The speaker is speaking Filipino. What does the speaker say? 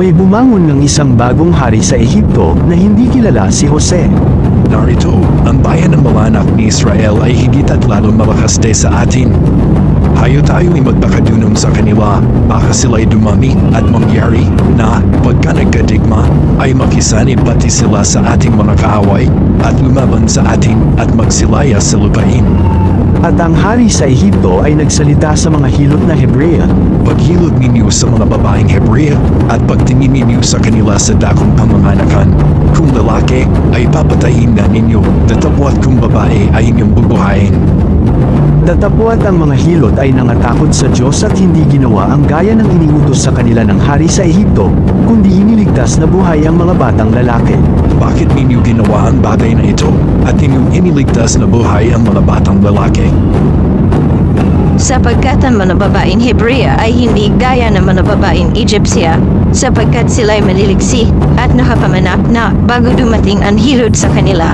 may bumangon ng isang bagong hari sa Ehipto na hindi kilala si Jose. Narito, ang bayan ng mga anak ni Israel ay higit at lalong malakas de sa atin. Hayo tayo ay magpakadunong sa kanila, baka sila'y dumami at mangyari na pagka nagkadigma ay makisanib pati sila sa ating mga kaaway at lumaban sa atin at magsilaya sa lupain. At ang hari sa Ehipto ay nagsalita sa mga hilot na Hebrea. Ninyo sa mga babaeng Hebrea at pagtingin ninyo sa kanila sa dakong pamamanakan. Kung lalaki ay papatayin na ninyo, tatapwat kung babae ay inyong bubuhayin. Datapwat ang mga hilot ay nangatakot sa Diyos at hindi ginawa ang gaya ng iniutos sa kanila ng hari sa Ehipto, kundi iniligtas na buhay ang mga batang lalaki. Bakit ninyo ginawa ang bagay na ito at inyong iniligtas na buhay ang mga batang lalaki? Sapagkat ang mga babaeng Hebrea ay hindi gaya ng mga babaeng Egyptia, sapagkat sila'y maliliksi at nakapamanak na bago dumating ang hilod sa kanila.